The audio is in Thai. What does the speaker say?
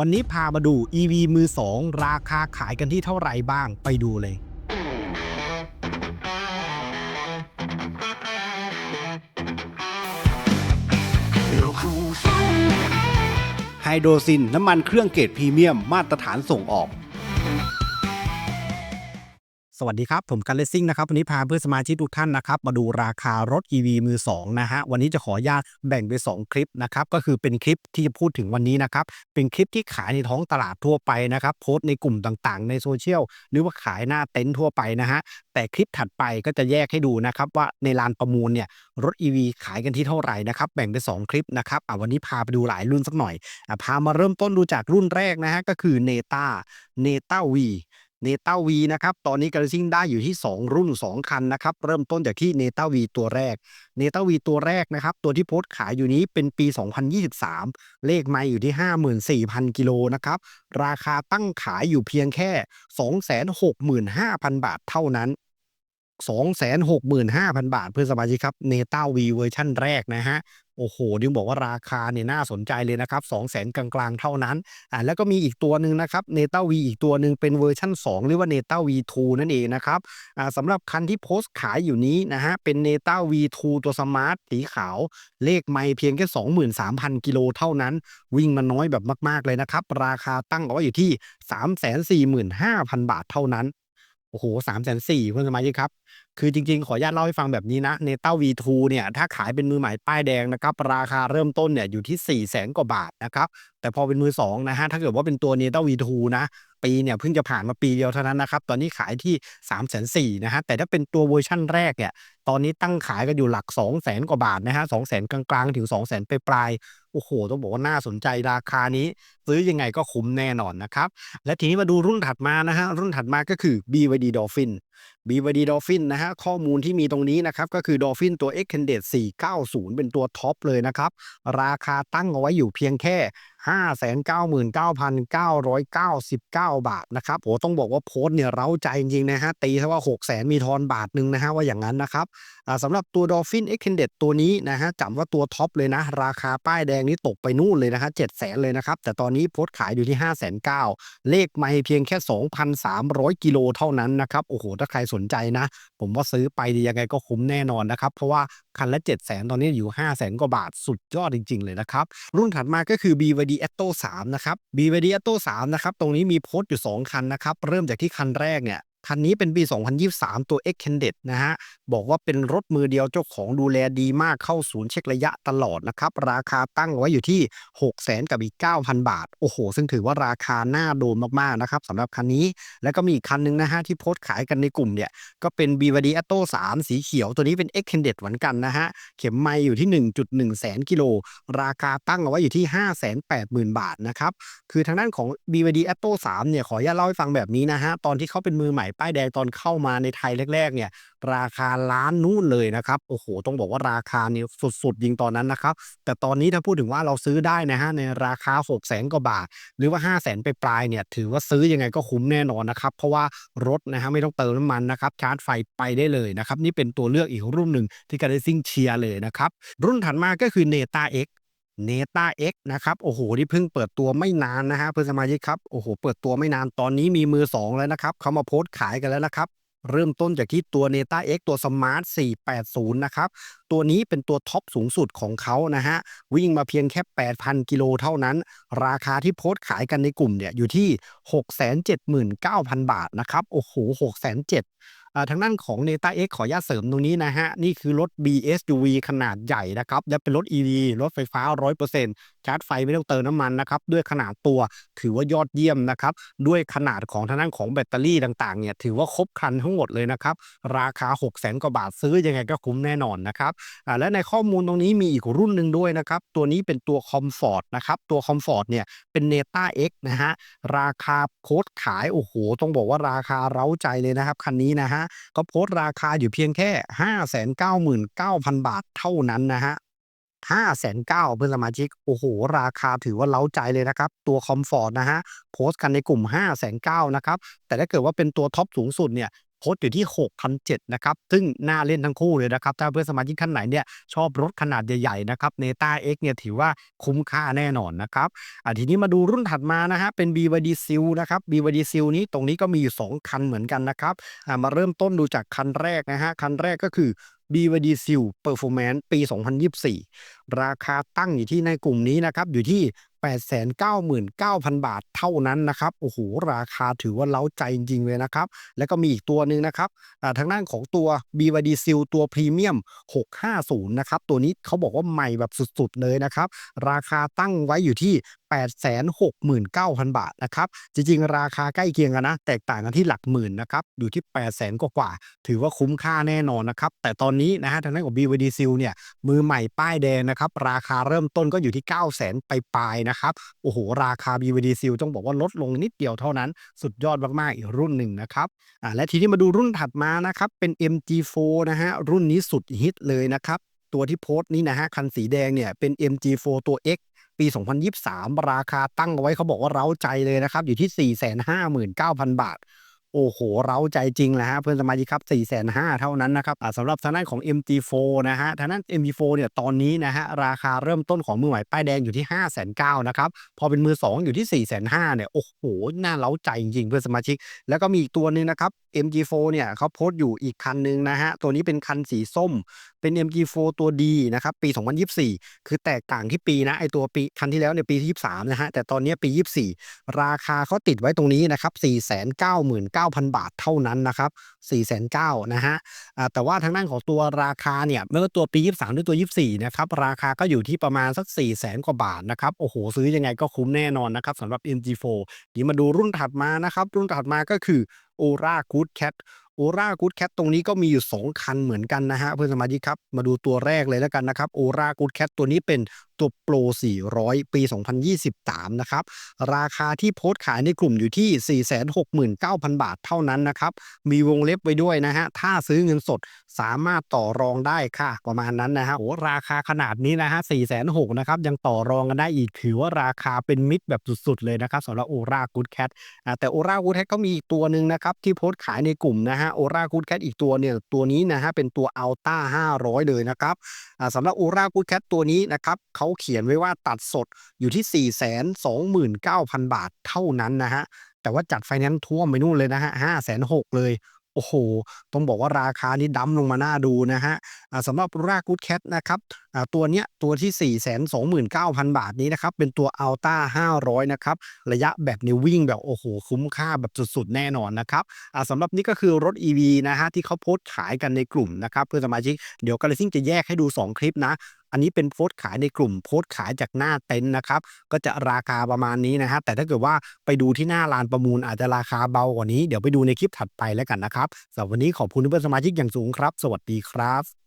วันนี้พามาดู EV มือ 2 ราคาขายกันที่เท่าไหร่บ้างไปดูเลย ไฮโดรซินน้ำมันเครื่องเกรดพรีเมียมมาตรฐานส่งออก สวัสดีครับ ผมกันเลสซิ่งนะครับวันนี้พาเพื่อนสมาชิกทุกท่านนะครับมาดูราคารถ EV มือ2นะฮะวันนี้จะขออนุญาตแบ่งเป็น2คลิปนะครับก็คือเป็นคลิปที่จะพูดถึงวันนี้นะครับเป็นคลิปที่ขายในท้องตลาดทั่วไปนะครับโพสต์ในกลุ่มต่างๆ ในโซเชียลหรือว่าขายหน้าเต็นท์ทั่วไปนะฮะแต่คลิปถัดไปก็จะแยกให้ดูนะครับว่าในลานประมูลเนี่ยรถ EV ขายกันที่เท่าไหร่นะครับแบ่งเป็น2คลิปนะครับอะวันนี้พาไปดูหลายรุ่นสักหน่อยอะพามาเริ่มต้นดูจากรุ่นแรกนะฮะก็คือ Neta Neta V เนต้าวี เนต้าวีนะครับ ตอนนี้กระซิ่งได้อยู่ที่ 2 รุ่น 2 คันนะครับ เริ่มต้นจากที่เนต้าวีตัวแรกเนต้าวีตัวแรกนะครับ ตัวที่โพสต์ขายอยู่นี้เป็นปี 2023 เลขไม่อยู่ที่ 54,000 กิโลนะครับ ราคาตั้งขายอยู่เพียงแค่ 265,000 บาทเท่านั้น 265,000 บาท เพื่อสมาชิกครับเนต้าวีเวอร์ชั่นแรกนะฮะ โอ้โหดิวบอกว่าราคาเนี่ยน่าสนใจเลยนะครับ200,000กลางๆ เท่านั้น อ่าแล้วก็มีอีกตัวหนึ่งนะครับเนต้าวีอีกตัวหนึ่งเป็นเวอร์ชั่น 2 หรือว่าเนต้า V2 นั่นเองนะครับ อ่าสำหรับคันที่โพสต์ขายอยู่นี้นะฮะ เป็นเนต้า V2 ตัวสมาร์ทสีขาว เลขไม่เพียงแค่ 23,000 กิโลเท่านั้น วิ่งมาน้อยแบบมาก ๆ เลยนะครับ ราคาตั้งเอาไว้อยู่ที่ 345,000 บาทเท่านั้น โอ้โห3 4 0 0 0เพื่อนสมาชิกครับ คือจริงๆ ขออนุญาตเล่าให้ฟังแบบนี้นะ เนต้า V2 เนี่ย ถ้าขายเป็นมือใหม่ป้ายแดงนะครับ ราคาเริ่มต้นเนี่ยอยู่ที่4ี่แสนกว่าบาทนะครับ แต่พอเป็นมือ2นะฮะ ถ้าเกิดว่าเป็นตัวเนต้า V2 นะปีเนี่ยเพิ่งจะผ่านมาปีเดียวเท่านั้นนะครับ ตอนนี้ขายที่3 4 0 0 0นนะฮะแต่ถ้าเป็นตัวเวอร์ชั่นแรกเนี่ยตอนนี้ตั้งขายกันอยู่หลัก 2 0 0 0 0 0กว่าบาทนะฮะ2 0 0 0 0 0กลางๆ ถึง 2 0 0 0 0 0ปลายๆโอ้โห ต้องบอกว่าน่าสนใจราคานี้ ซื้อยังไงก็คุ้มแน่นอนนะครับ และทีนี้มาดูรุ่นถัดมานะฮะรุ่นถัดมาก็คือ BYD Dolphin BYD Dolphin นะฮะข้อมูลที่มีตรงนี้นะครับก็คือ Dolphin ตัว Extended 490 เป็นตัวท็อปเลยนะครับ ราคาตั้งเอาไว้อยู่เพียงแค่ 599,999 บาทนะครับโอ้ต้องบอกว่าโพสต์เนี่ยเร้าใจจริงๆนะฮะตีซะว่า 600,000มีทอนบาทหนึ่งนะฮะว่าอย่างนั้นนะครับสำหรับตัว Dolphin Extended ตัวนี้นะฮะจำว่าตัวท็อปเลยนะ ราคาป้ายแดงนี้ตกไปนู่นเลยนะฮะ700,000เลยนะครับ แต่ตอนนี้โพสต์ขายอยู่ที่ 509,000เลขไม่เพียงแค่ 2,300 กิโลเท่านั้นนะครับโอ้โหถ้าใครสนใจนะ ผมว่าซื้อไปยังไงก็คุ้มแน่นอนนะครับเพราะว่า คันละ 700,000ตอนนี้อยู่ 500,000กว่าบาทสุดยอดจริง ๆ เลยนะครับ รุ่นถัดมาก็คือ BYD Atto 3 นะครับ BYD Atto 3 นะครับ ตรงนี้มีโพสต์อยู่ 2 คันนะครับ เริ่มจากที่คันแรกเนี่ย คันนี้เป็นปี 2023 ตัว Extended นะฮะ บอกว่าเป็นรถมือเดียวเจ้าของดูแลดีมากเข้าศูนย์เช็คระยะตลอดนะครับ ราคาตั้งไว้อยู่ที่ 6 0 0 0 0กับอีก 9,000 บาท โอ้โห ซึ่งถือว่าราคาน่าโดนมาก ๆ นะครับสำหรับคันนี้ แล้วก็มีอีกคันหนึ่งนะฮะ ที่โพสต์ขายกันในกลุ่มเนี่ย ก็เป็น BYD Atto 3 สีเขียวตัวนี้เป็น Extended เหมือนกันนะฮะ เข็มไมล์อยู่ที่ 1.1 แสนกิโล ราคาตั้งเอาไว้อยู่ที่ 580,000 บาทนะครับคือทางด้านของ BYD Atto 3เนี่ยขออนุญาตเล่าให้ฟังแบบนี้นะฮะตอนที่เขาเป็นมือใหม่ป้ายแดงตอนเข้ามาในไทยแรก ๆ เนี่ย ราคาล้านนู่นเลยนะครับโอ้โห ต้องบอกว่าราคาเนี่ยสุดๆจริงตอนนั้นนะครับ แต่ตอนนี้ถ้าพูดถึงว่าเราซื้อได้นะฮะในราคา600,000กว่าบาท หรือว่า500,000ไปปลายๆเนี่ย ถือว่าซื้อยังไงก็คุ้มแน่นอนนะครับ เพราะว่ารถนะฮะไม่ต้องเติมน้ำมันนะครับชาร์จไฟไปได้เลยนะครับนี่เป็นตัวเลือกอีกรุ่นหนึ่งที่การซิ่งเชียร์เลยนะครับรุ่นถัดมาก็คือ Neta X Neta X เนะครับ โอ้โห ที่เพิ่งเปิดตัวไม่นานนะฮะเพื่อนสมาชิกครับ โอ้โห เปิดตัวไม่นาน ตอนนี้มีมือ 2 แล้วนะครับ เขามาโพสต์ขายกันแล้วนะครับ เริ่มต้นจากที่ตัว Neta X ตัว Smart 480 นะครับตัวนี้เป็นตัวท็อปสูงสุดของเขานะฮะ วิ่งมาเพียงแค่ 8,000 กิโลเท่านั้น ราคาที่โพสต์ขายกันในกลุ่มเนี่ยอยู่ที่ 679,000 บาทนะครับ โอ้โห607,000อ่าทางด้านของ Neta X ขออนุญาตเสริมตรงนี้นะฮะ นี่คือรถ BSUV ขนาดใหญ่นะครับ และเป็นรถ EV รถไฟฟ้า 100%ชาร์จไฟไม่ต้องเติมน้ำมันนะครับ ด้วยขนาดตัวถือว่ายอดเยี่ยมนะครับ ด้วยขนาดของทางด้านของแบตเตอรี่ต่างๆเนี่ยถือว่าครบครันทั้งหมดเลยนะครับ ราคา 600,000 กว่าบาทซื้อยังไงก็คุ้มแน่นอนนะครับและในข้อมูลตรงนี้มีอีกรุ่นหนึ่งด้วยนะครับ ตัวนี้เป็นตัว Comfort นะครับตัว Comfort เนี่ยเป็น Neta X นะฮะราคาโพสต์ขาย โอ้โห ต้องบอกว่าราคาเร้าใจเลยนะครับคันนี้นะฮะก็โพสราคาอยู่เพียงแค่ 599,000 บาทเท่านั้นนะฮะ509,000เพื่อนสมาชิก โอ้โฮราคาถือว่าเร้าใจเลยนะครับ ตัวคอมฟอร์ตนะฮะ โพสต์กันในกลุ่ม509,000นะครับ แต่ถ้าเกิดว่าเป็นตัวท็อปสูงสุดเนี่ย โพสต์อยู่ที่6,700นะครับซึ่งน่าเล่นทั้งคู่เลยนะครับ ถ้าเพื่อนสมาชิกท่านไหนเนี่ยชอบรถขนาดใหญ่ๆนะครับ Neta X เเนี่ยถือว่าคุ้มค่าแน่นอนนะครับอ่าทีนี้มาดูรุ่นถัดมานะฮะเป็น BYD Seal นะครับ BYD Seal นี้ตรงนี้ก็มีอยู่ 2 คันเหมือนกันนะครับอ่ามาเริ่มต้นดูจากคันแรกนะฮะคันแรกก็คือ BYD Seal Performance ปี 2024 ราคาตั้งอยู่ที่ในกลุ่มนี้นะครับอยู่ที่ 899,000 บาทเท่านั้นนะครับโอ้โหราคาถือว่าเล้าใจจริงๆเลยนะครับ แล้วก็มีอีกตัวหนึ่งนะครับทางด้านของตัว BYD Seal ตัวพรีเมียม650 นะครับ ตัวนี้เขาบอกว่าใหม่แบบสุดๆเลยนะครับ ราคาตั้งไว้อยู่ที่869,000 บาทนะครับ จริงๆ ราคาใกล้เคียงกันนะ แตกต่างกันที่หลักหมื่นนะครับ อยู่ที่ 800,000กว่าๆถือว่าคุ้มค่าแน่นอนนะครับ แต่ตอนนี้นะฮะทางด้านของ BYD Seal เนี่ย มือใหม่ป้ายแดงนะครับ ราคาเริ่มต้นก็อยู่ที่ 900,000ปลายๆนะครับ โอ้โห ราคา BYD Seal ต้องบอกว่าลดลงนิดเดียวเท่านั้น สุดยอดมากๆ อีกรุ่นหนึ่งนะครับอ่าและทีนี้มาดูรุ่นถัดมานะครับ เป็น MG4 นะฮะ รุ่นนี้สุดฮิตเลยนะครับตัวที่โพสต์นี้นะฮะคันสีแดงเนี่ยเป็น MG4 ตัว X ปี 2023 ราคาตั้งเอาไว้เขาบอกว่าเร้าใจเลยนะครับ อยู่ที่ 459,000 บาท โอ้โฮเร้าใจจริงแหละครับเพื่อนสมาชิกครับ450,000เท่านั้นนะครับสำหรับทางด้านของ MG4 นะฮะทางด้าน MG4 เนี่ยตอนนี้นะฮะราคาเริ่มต้นของมือใหม่ป้ายแดงอยู่ที่ 590,000นะครับพอเป็นมือ 2 อยู่ที่ 450,000เนี่ยโอ้โฮน่าเร้าใจจริงๆเพื่อนสมาชิก แล้วก็มีอีกตัวหนึ่งนะครับ MG4 เนี่ยเขาโพสต์อยู่อีกคันหนึ่งนะฮะตัวนี้เป็นคันสีส้มเป็น MG4 ตัวดีนะครับปี 2024 คือแตกต่างที่ปีนะไอตัวปีคันที่แล้วเนี่ยปีที่23นะฮะแต่ตอนนี้ปี 24 ราคาเขาติดไว้ตรงนี้นะครับ9,000 บาทเท่านั้นนะครับ490,000นะฮะแต่ว่าทางด้านของตัวราคาเนี่ยไม่ว่าตัวปี 23 หรือตัว 24 นะครับ ราคาก็อยู่ที่ประมาณสัก 400,000 กว่าบาทนะครับ โอ้โฮซื้อยังไงก็คุ้มแน่นอนนะครับสำหรับ MG4 เดี๋ยวมาดูรุ่นถัดมานะครับ รุ่นถัดมาก็คือ Aura Good Cat Aura Good Cat ตรงนี้ก็มีอยู่ 2 คันเหมือนกันนะฮะเพื่อนสมาชิกครับ มาดูตัวแรกเลยแล้วกันนะครับ Aura Good Cat ตัวนี้เป็นตัว Pro 400 ปี 2023 นะครับ ราคาที่โพสต์ขายในกลุ่มอยู่ที่ 469,000 บาทเท่านั้นนะครับ มีวงเล็บไว้ด้วยนะฮะ ถ้าซื้อเงินสดสามารถต่อรองได้ค่ะ ประมาณนั้นนะฮะโอ้ราคาขนาดนี้นะฮะ460,000นะครับ ยังต่อรองกันได้อีก ถือว่าราคาเป็นมิตรแบบสุดๆ เลยนะครับสำหรับ Aura Good Cat อ่าแต่ Aura Good Cat ก็มีอีกตัวหนึ่งนะครับ ที่โพสต์ขายในกลุ่มนะฮะ Aura Good Cat อีกตัวเนี่ย ตัวนี้นะฮะเป็นตัว Alta 500 เลยนะครับอ่าสำหรับ Aura Good Cat ตัวนี้นะครับเขาเขียนไว้ว่าตัดสดอยู่ที่ 429,000 บาทเท่านั้นนะฮะ แต่ว่าจัดไฟแนนซ์ท่วมไปนู่นเลยนะฮะ560,000เลยโอ้โฮต้องบอกว่าราคานี่ดัมป์ลงมาหน่าดูนะฮะสำหรับ Aura Good Cat นะครับตัวเนี้ยตัวที่ 429,000 บาทนี้นะครับ เป็นตัว Alta 500 นะครับ ระยะแบบนี้วิ่งแบบโอ้โฮคุ้มค่าแบบสุดๆ แน่นอนนะครับสำหรับนี่ก็คือรถ EV นะฮะที่เขาโพสต์ขายกันในกลุ่มนะครับ เพื่อนสมาชิก เดี๋ยว Galaxy จะแยกให้ดู 2 คลิปนะ อันนี้เป็นโพสต์ขายในกลุ่มโพสต์ขายจากหน้าเต็นท์นะครับ ก็จะราคาประมาณนี้นะครับแต่ถ้าเกิดว่าไปดูที่หน้าลานประมูลอาจจะราคาเบากว่านี้ เดี๋ยวไปดูในคลิปถัดไปแล้วกันนะครับสำหรับวันนี้ขอบคุณเพื่อนสมาชิกอย่างสูงครับ สวัสดีครับ